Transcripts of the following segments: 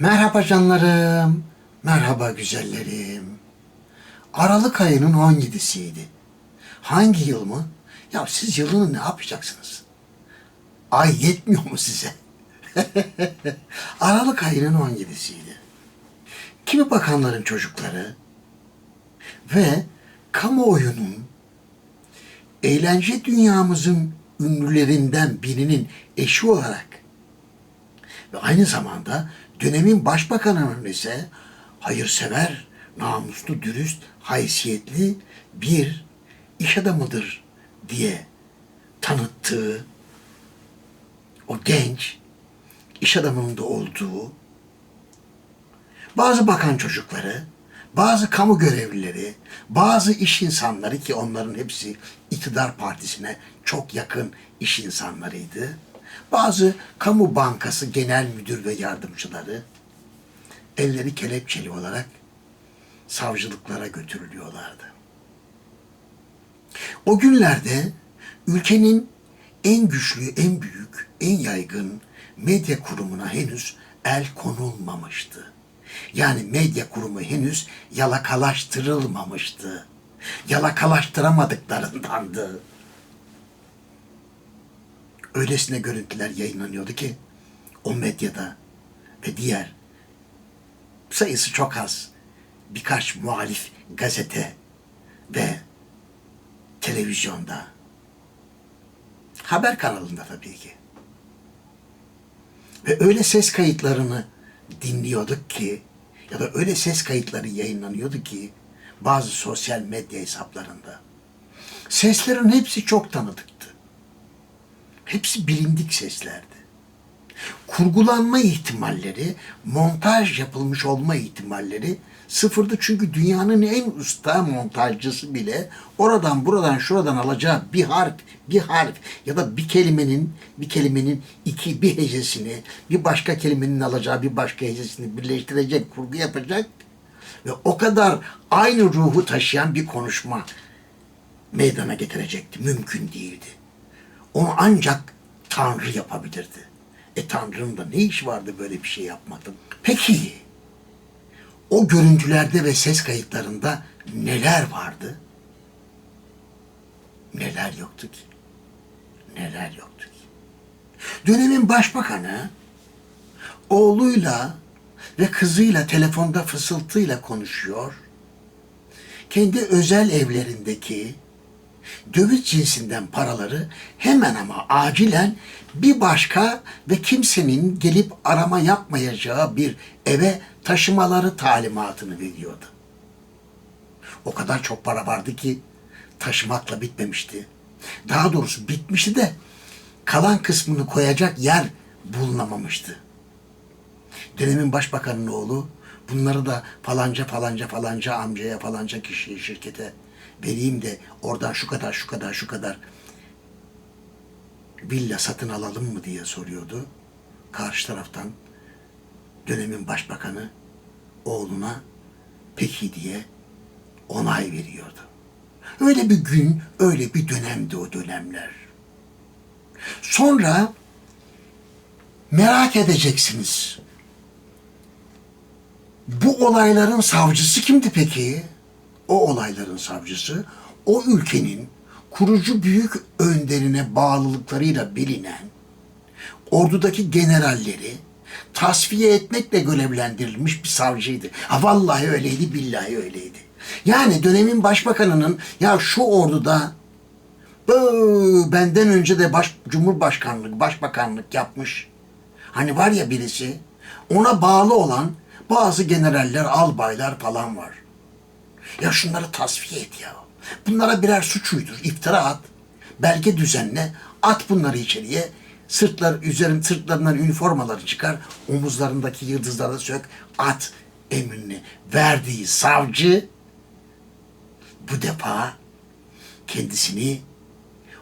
Merhaba canlarım, merhaba güzellerim. Aralık ayının 17'siydi. Hangi yıl mı? Ya siz yılını ne yapacaksınız? Ay yetmiyor mu size? Aralık ayının 17'siydi. Kimi bakanların çocukları ve kamuoyunun eğlence dünyamızın ünlülerinden birinin eşi olarak ve aynı zamanda dönemin başbakanının ise hayırsever, namuslu, dürüst, haysiyetli bir iş adamıdır diye tanıttığı o genç iş adamının da olduğu bazı bakan çocukları, bazı kamu görevlileri, bazı iş insanları ki onların hepsi iktidar partisine çok yakın iş insanlarıydı. Bazı kamu bankası genel müdür ve yardımcıları elleri kelepçeli olarak savcılıklara götürülüyorlardı. O günlerde ülkenin en güçlü, en büyük, en yaygın medya kurumuna henüz el konulmamıştı. Yani medya kurumu henüz yalakalaştırılmamıştı. Yalakalaştıramadıklarındandı. Öylesine görüntüler yayınlanıyordu ki o medyada ve diğer sayısı çok az birkaç muhalif gazete ve televizyonda haber kanalında tabii ki. Ve öyle ses kayıtlarını dinliyorduk ki ya da öyle ses kayıtları yayınlanıyordu ki bazı sosyal medya hesaplarında. Seslerin hepsi çok tanıdıktı. Hepsi bilindik seslerdi. Kurgulanma ihtimalleri, montaj yapılmış olma ihtimalleri sıfırdı. Çünkü dünyanın en usta montajcısı bile oradan buradan şuradan alacağı bir harf, bir harf ya da bir kelimenin bir kelimenin iki bir hecesini bir başka kelimenin alacağı bir başka hecesini birleştirecek, kurgu yapacak ve o kadar aynı ruhu taşıyan bir konuşma meydana getirecekti. Mümkün değildi. Onu ancak Tanrı yapabilirdi. E Tanrı'nın da ne iş vardı böyle bir şey yapmadım. Peki o görüntülerde ve ses kayıtlarında neler vardı? Neler yoktu ki? Neler yoktu ki? Dönemin başbakanı oğluyla ve kızıyla telefonda fısıltıyla konuşuyor. Kendi özel evlerindeki döviz cinsinden paraları hemen ama acilen bir başka ve kimsenin gelip arama yapmayacağı bir eve taşımaları talimatını veriyordu. O kadar çok para vardı ki taşımakla bitmemişti. Daha doğrusu bitmişti de kalan kısmını koyacak yer bulunamamıştı. Dönemin başbakanının oğlu bunları da falanca falanca falanca amcaya falanca kişiye şirkete vereyim de oradan şu kadar şu kadar şu kadar villa satın alalım mı diye soruyordu. Karşı taraftan dönemin başbakanı oğluna peki diye onay veriyordu. Öyle bir gün, öyle bir dönemdi o dönemler. Sonra merak edeceksiniz. Bu olayların savcısı kimdi peki? O olayların savcısı o ülkenin kurucu büyük önderine bağlılıklarıyla bilinen ordudaki generalleri tasfiye etmekle görevlendirilmiş bir savcıydı. Ha vallahi öyleydi, billahi öyleydi. Yani dönemin başbakanının ya şu orduda "Bö, benden önce de baş, cumhurbaşkanlık, başbakanlık yapmış. Hani var ya birisi ona bağlı olan bazı generaller, albaylar falan var. Ya şunları tasfiye et ya. Bunlara birer suç uydur, iftira at. Belge düzenle, at bunları içeriye. Sırtlar, üzerin sırtlarından üniformaları çıkar, omuzlarındaki yıldızları sök, at emrini verdiği savcı bu defa kendisini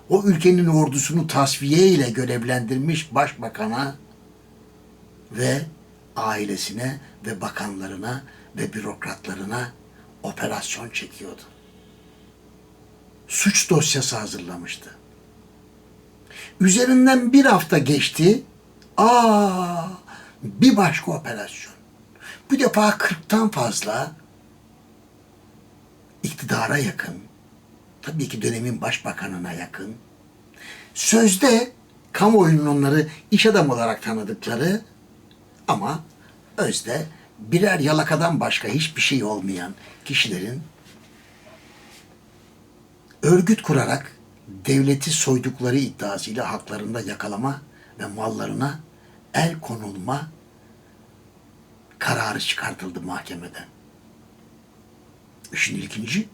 o ülkenin ordusunu tasfiye ile görevlendirmiş başbakana ve ailesine ve bakanlarına ve bürokratlarına operasyon çekiyordu. Suç dosyası hazırlamıştı. Üzerinden bir hafta geçti. Aa, bir başka operasyon. Bu defa 40'tan fazla iktidara yakın, tabii ki dönemin başbakanına yakın, sözde kamuoyunun onları iş adamı olarak tanıdıkları ama özde birer yalakadan başka hiçbir şey olmayan kişilerin örgüt kurarak devleti soydukları iddiasıyla haklarında yakalama ve mallarına el konulma kararı çıkartıldı mahkemeden. İşin ilginci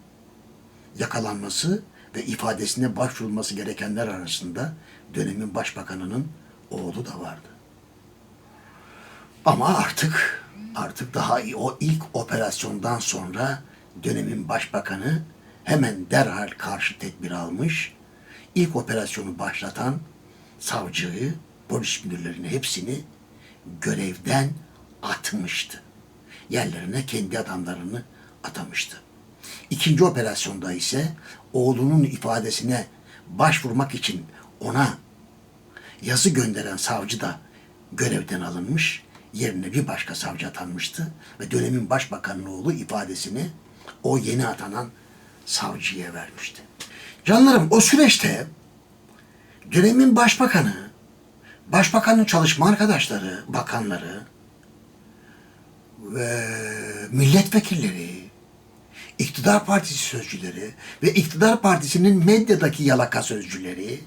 yakalanması ve ifadesine başvurulması gerekenler arasında dönemin başbakanının oğlu da vardı. Ama artık artık daha iyi o ilk operasyondan sonra dönemin başbakanı hemen derhal karşı tedbir almış. İlk operasyonu başlatan savcıyı, polis müdürlerini hepsini görevden atmıştı. Yerlerine kendi adamlarını atamıştı. İkinci operasyonda ise oğlunun ifadesine başvurmak için ona yazı gönderen savcı da görevden alınmış, yerine bir başka savcı atanmıştı ve dönemin başbakanının oğlu ifadesini o yeni atanan savcıya vermişti. Canlarım o süreçte dönemin başbakanı, başbakanın çalışma arkadaşları, bakanları ve milletvekilleri, iktidar partisi sözcüleri ve iktidar partisinin medyadaki yalaka sözcüleri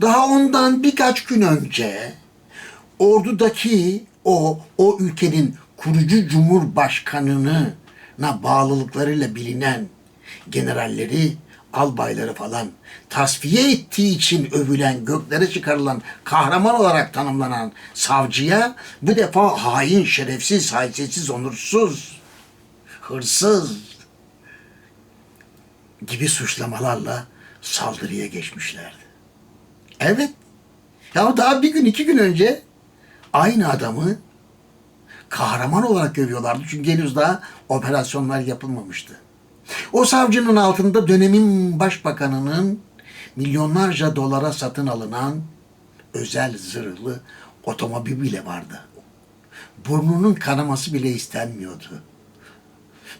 daha ondan birkaç gün önce ordudaki o o ülkenin kurucu cumhurbaşkanına bağlılıklarıyla bilinen generalleri, albayları falan tasfiye ettiği için övülen, göklere çıkarılan, kahraman olarak tanımlanan savcıya bu defa hain, şerefsiz, haysiyetsiz, onursuz, hırsız gibi suçlamalarla saldırıya geçmişlerdi. Evet. Ya daha bir gün iki gün önce aynı adamı kahraman olarak görüyorlardı. Çünkü henüz daha operasyonlar yapılmamıştı. O savcının altında dönemin başbakanının milyonlarca dolara satın alınan özel zırhlı otomobil bile vardı. Burnunun kanaması bile istenmiyordu.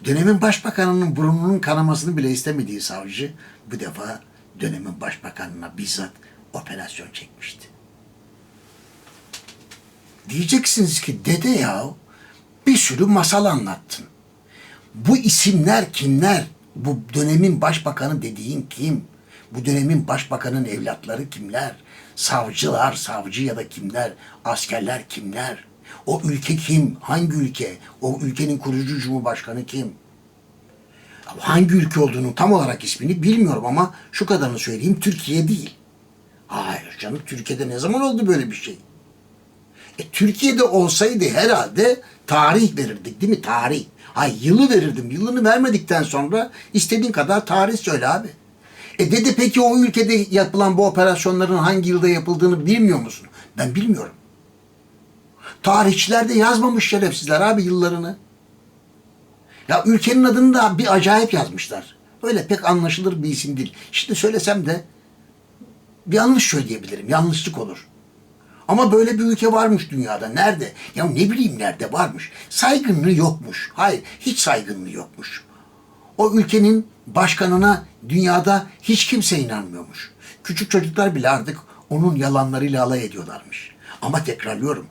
Dönemin başbakanının burnunun kanamasını bile istemediği savcı bu defa dönemin başbakanına bizzat operasyon çekmişti. Diyeceksiniz ki dede ya bir sürü masal anlattın. Bu isimler kimler? Bu dönemin başbakanı dediğin kim? Bu dönemin başbakanın evlatları kimler? Savcılar, savcı ya da kimler? Askerler kimler? O ülke kim? Hangi ülke? O ülkenin kurucu cumhurbaşkanı kim? Hangi ülke olduğunu tam olarak ismini bilmiyorum ama şu kadarını söyleyeyim Türkiye değil. Hayır canım Türkiye'de ne zaman oldu böyle bir şey? E, Türkiye'de olsaydı herhalde tarih verirdik değil mi? Tarih. Hay yılı verirdim. Yılını vermedikten sonra istediğin kadar tarih söyle abi. E dedi peki o ülkede yapılan bu operasyonların hangi yılda yapıldığını bilmiyor musun? Ben bilmiyorum. Tarihçiler de yazmamış şerefsizler abi yıllarını. Ya ülkenin adını da bir acayip yazmışlar. Öyle pek anlaşılır bir isim değil. Şimdi söylesem de bir yanlış söyleyebilirim. Yanlışlık olur. Ama böyle bir ülke varmış dünyada. Nerede? Ya ne bileyim nerede varmış. Saygınlığı yokmuş. Hayır, hiç saygınlığı yokmuş. O ülkenin başkanına dünyada hiç kimse inanmıyormuş. Küçük çocuklar bile artık onun yalanlarıyla alay ediyorlarmış. Ama tekrarlıyorum.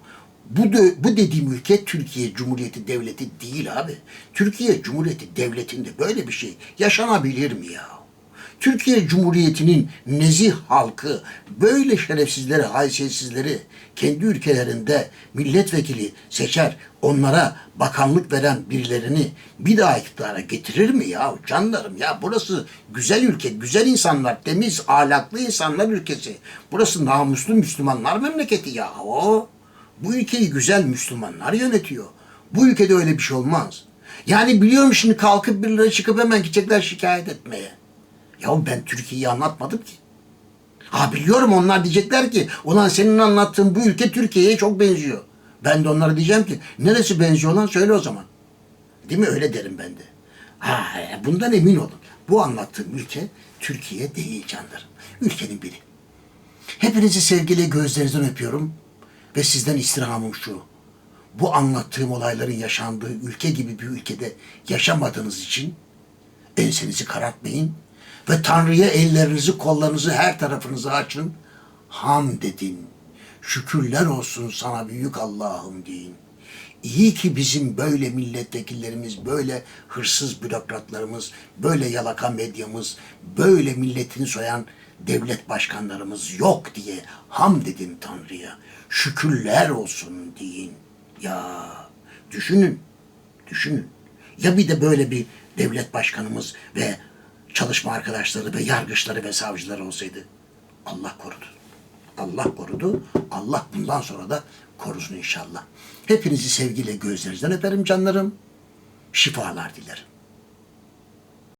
Bu, de, bu dediğim ülke Türkiye Cumhuriyeti Devleti değil abi. Türkiye Cumhuriyeti Devleti'nde böyle bir şey yaşanabilir mi ya? Türkiye Cumhuriyeti'nin nezih halkı böyle şerefsizleri, haysiyetsizleri kendi ülkelerinde milletvekili seçer, onlara bakanlık veren birilerini bir daha iktidara getirir mi ya canlarım ya burası güzel ülke, güzel insanlar, temiz, ahlaklı insanlar ülkesi. Burası namuslu Müslümanlar memleketi ya o. Bu ülkeyi güzel Müslümanlar yönetiyor. Bu ülkede öyle bir şey olmaz. Yani biliyorum şimdi kalkıp birileri çıkıp hemen gidecekler şikayet etmeye. Ya ben Türkiye'yi anlatmadım ki. Ha biliyorum onlar diyecekler ki ulan senin anlattığın bu ülke Türkiye'ye çok benziyor. Ben de onlara diyeceğim ki neresi benziyor lan söyle o zaman. Değil mi öyle derim ben de. Ha bundan emin olun. Bu anlattığım ülke Türkiye değil canlarım. Ülkenin biri. Hepinizi sevgili gözlerinizden öpüyorum. Ve sizden istirhamım şu. bu anlattığım olayların yaşandığı ülke gibi bir ülkede yaşamadığınız için ensenizi karartmayın ve Tanrı'ya ellerinizi kollarınızı her tarafınızı açın. Ham dedin. Şükürler olsun sana büyük Allah'ım deyin. İyi ki bizim böyle milletvekillerimiz, böyle hırsız bürokratlarımız, böyle yalaka medyamız, böyle milletini soyan devlet başkanlarımız yok diye ham dedin Tanrı'ya. Şükürler olsun deyin. Ya düşünün, düşünün. Ya bir de böyle bir devlet başkanımız ve çalışma arkadaşları ve yargıçları ve savcıları olsaydı Allah korudu. Allah korudu. Allah bundan sonra da korusun inşallah. Hepinizi sevgiyle gözlerinizden öperim canlarım. Şifalar dilerim.